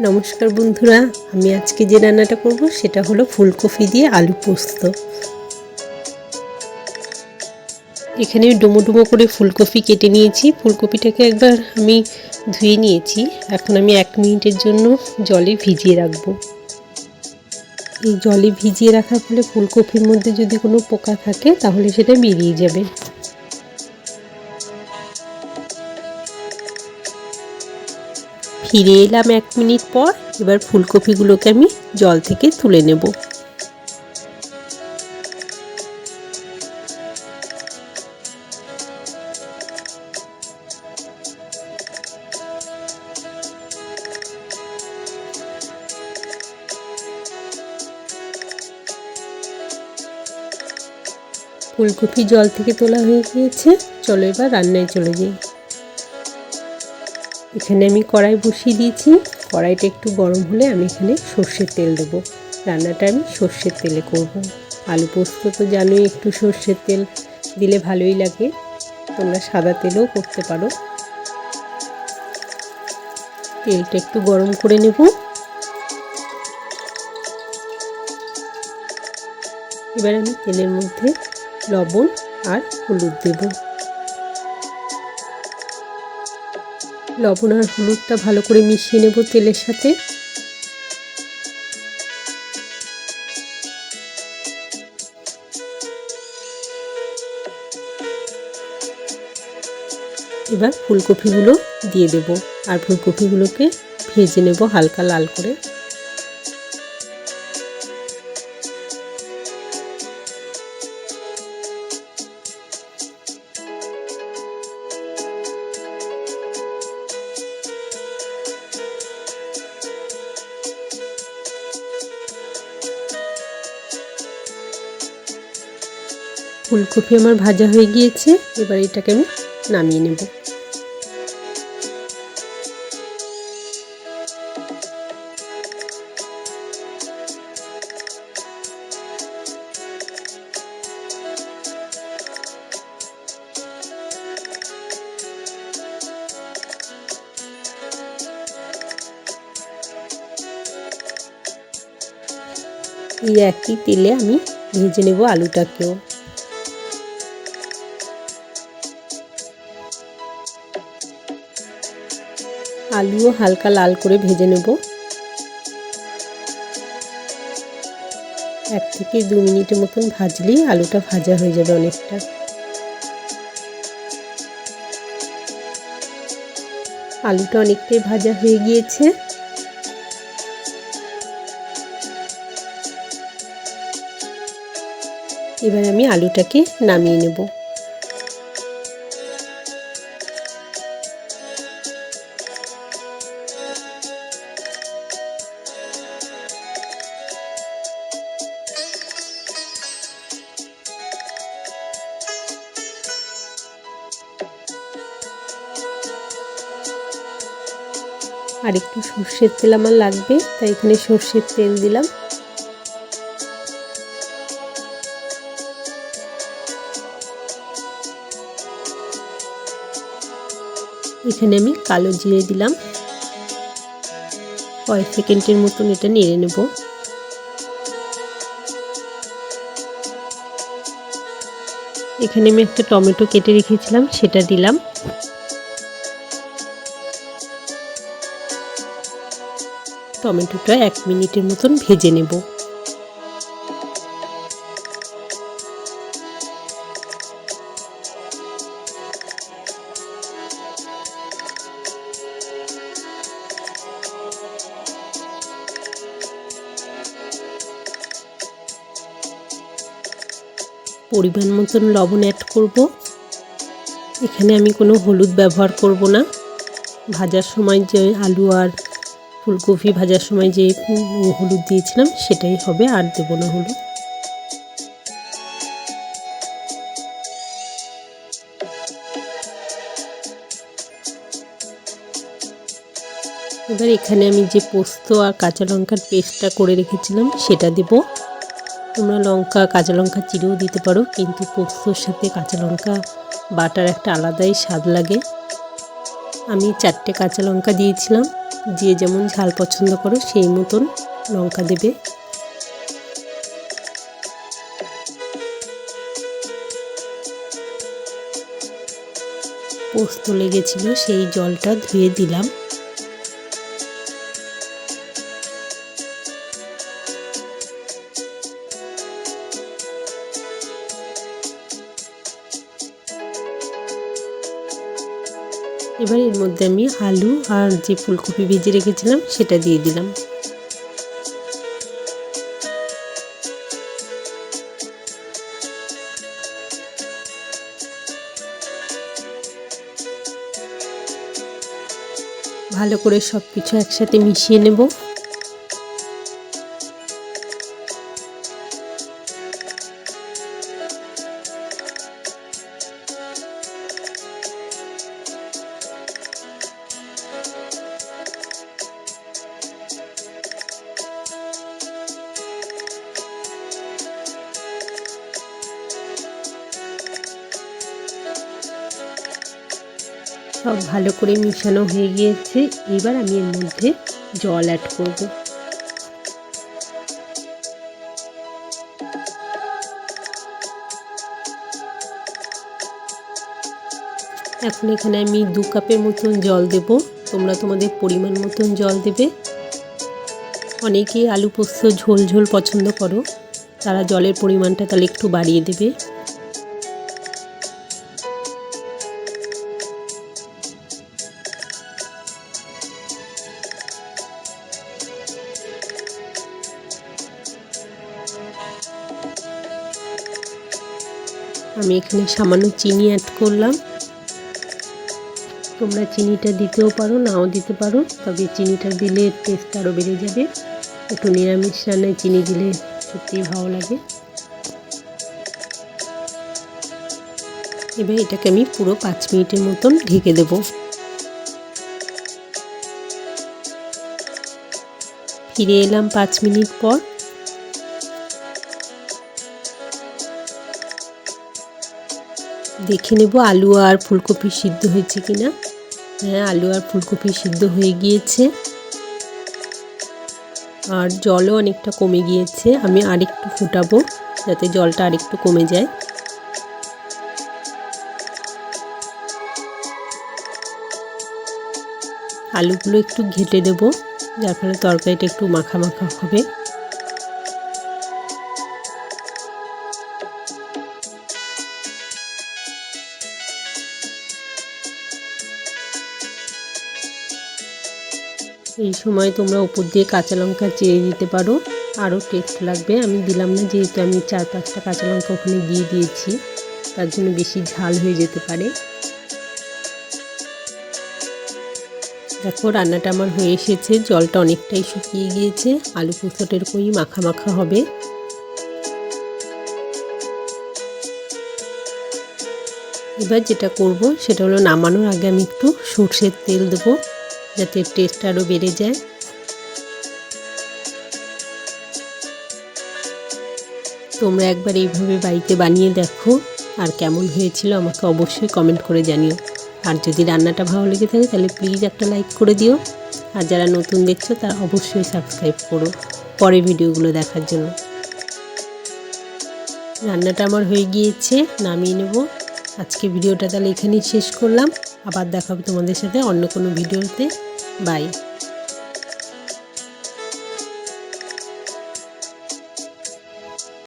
নমস্কার বন্ধুরা, আমি আজকে যে রান্নাটা করব সেটা হলো ফুলকপি দিয়ে আলু পোস্ত। এখানে ডুমো ডুমো করে ফুলকপি কেটে নিয়েছি। ফুলকপিটাকে একবার আমি ধুয়ে নিয়েছি। এখন আমি এক মিনিটের জন্য জলে ভিজিয়ে রাখব। এই জলে ভিজিয়ে রাখার ফলে ফুলকপির মধ্যে যদি কোনো পোকা থাকে, তাহলে সেটা বেরিয়ে যাবে। ফিরে এলাম এক মিনিট পর, এবার ফুলকপিগুলোকে আমি জল থেকে তুলে নেব। ফুলকপি জল থেকে তোলা হয়ে গিয়েছে, চলো এবার রান্নায় চলে যাই। এখানে আমি কড়াই বসিয়ে দিয়েছি। কড়াইটা একটু গরম হলে আমি এখানে সর্ষের তেল দেবো। রান্নাটা আমি সর্ষের তেলে করব। আলু পোস্ত তো জানোই একটু সর্ষের তেল দিলে ভালোই লাগে। তোমরা সাদা তেলেও করতে পারো। তেলটা একটু গরম করে নেব। এবার আমি তেলের মধ্যে লবণ আর হলুদ দেবো। লবণ আর হলুদটা ভালো করে মিশিয়ে নেব তেলের সাথে। এবার ফুলকপিগুলো দিয়ে দেব। আর ফুলকপিগুলোকে ভেজে নেব হালকা লাল করে। ফুলকপি আমার ভাজা হয়ে গিয়েছে, এবার এটাকে আমি নামিয়ে নেব। এই একই তেলে আমি ভেজে নেব আলুটাকেও। আলুও হালকা লাল করে ভেজে নেব। এক থেকে দু মিনিটের মতন ভাজলেই আলুটা ভাজা হয়ে যাবে অনেকটা। আলুটা অনেকটাই ভাজা হয়ে গিয়েছে। এবার আমি আলুটাকে নামিয়ে নেব। আর একটু সর্ষের তেল আমার লাগবে, তাই এখানে সর্ষের তেল দিলাম। এখানে আমি কালো জিরে দিলাম। কয়েক সেকেন্ডের মতন এটা নেড়ে নেব। এখানে আমি একটা টমেটো কেটে রেখেছিলাম, সেটা দিলাম। টমেটোটা এক মিনিটের মতন ভেজে নেব। পরিমাণ মতন লবণ অ্যাড করব। এখানে আমি কোনো হলুদ ব্যবহার করব না। ভাজার সময় যে আলু আর ফুলকপি ভাজার সময় যে হলুদ দিয়েছিলাম, সেটাই হবে, আর দেবো না হলুদ। এবার এখানে আমি যে পোস্ত আর কাঁচা লঙ্কার পেস্টটা করে রেখেছিলাম, সেটা দেব। তোমরা লঙ্কা, কাঁচা লঙ্কা চিরেও দিতে পারো, কিন্তু পোস্তর সাথে কাঁচা লঙ্কা বাটার একটা আলাদাই স্বাদ লাগে। আমি চারটে কাঁচা লঙ্কা দিয়েছিলাম যে যেমন ঝাল পছন্দ করো, সেই মতন লঙ্কা দেবে। পোস্ত লেগেছিল, সেই জলটা ধুয়ে দিলাম। এবার এর মধ্যে আমি আলু আর যে ফুলকপি ভেজে রেখেছিলাম, সেটা দিয়ে দিলাম। ভালো করে সব কিছু একসাথে মিশিয়ে নেব। সব ভালো করে মিশানো হয়ে গিয়েছে। এবার আমি এর মধ্যে জল অ্যাড করব। এখন এখানে আমি দু কাপের মতন জল দেব। তোমরা তোমাদের পরিমাণ মতন জল দেবে। অনেকে আলু পোস্ত ঝোল ঝোল পছন্দ করো। তারা জলের পরিমাণটা তাহলে একটু বাড়িয়ে দেবে। আমি এখানে সামান্য চিনি অ্যাড করলাম। তোমরা চিনিটা দিতেও পারো, নাও দিতে পারো, তবে চিনিটা দিলে টেস্ট আরও বেড়ে যাবে। একটু নিরামিষ রান্নায় চিনি দিলে সত্যিই ভালো লাগে। এবার এটাকে আমি পুরো পাঁচ মিনিটের মতন ঢেকে দেব। ফিরে এলাম পাঁচ মিনিট পর। দেখে নেব আলু আর ফুলকপি সিদ্ধ হয়েছে কিনা। হ্যাঁ আলু আর ফুলকপি সিদ্ধ হয়ে গিয়েছে। আর জলও অনেকটা কমে গিয়েছে, আমি আরেকটু ফুটাবো যাতে জলটা আরেকটু কমে যায়। আলুগুলো একটু ঘেটে দেবো, যার ফলে তরকারিটা একটু মাখা মাখা হবে। এই সময় তোমরা উপর দিয়ে কাঁচা লঙ্কা চেয়ে দিতে পারো। আরও টেস্ট লাগবে। আমি দিলাম না, যেহেতু আমি চার পাঁচটা কাঁচা লঙ্কা ওখানে দিয়ে দিয়েছি। তার জন্য বেশি ঝাল হয়ে যেতে পারে। দেখো, রান্নাটা আমার হয়ে এসেছে। জলটা অনেকটাই শুকিয়ে গিয়েছে। আলু পোস্তটা এরকমই মাখা মাখা হবে। এবার যেটা করব, সেটা হলো নামানোর আগে আমি একটু সর্ষের তেল দেবো। যাতে টেস্ট আরও বেড়ে যায়। তোমরা একবার এইভাবে বাড়িতে বানিয়ে দেখো, আর কেমন হয়েছিল আমাকে অবশ্যই কমেন্ট করে জানিও। আর যদি রান্নাটা ভালো লেগে থাকে, তাহলে প্লিজ একটা লাইক করে দিও। আর যারা নতুন দেখছ তারা অবশ্যই সাবস্ক্রাইব করো পরে ভিডিওগুলো দেখার জন্য। রান্নাটা আমার হয়ে গিয়েছে, নামিয়ে নেব। আজকে ভিডিওটা তাহলে এখানেই শেষ করলাম। আবার দেখাবো তোমাদের সাথে অন্য কোনো ভিডিওতে। Bye.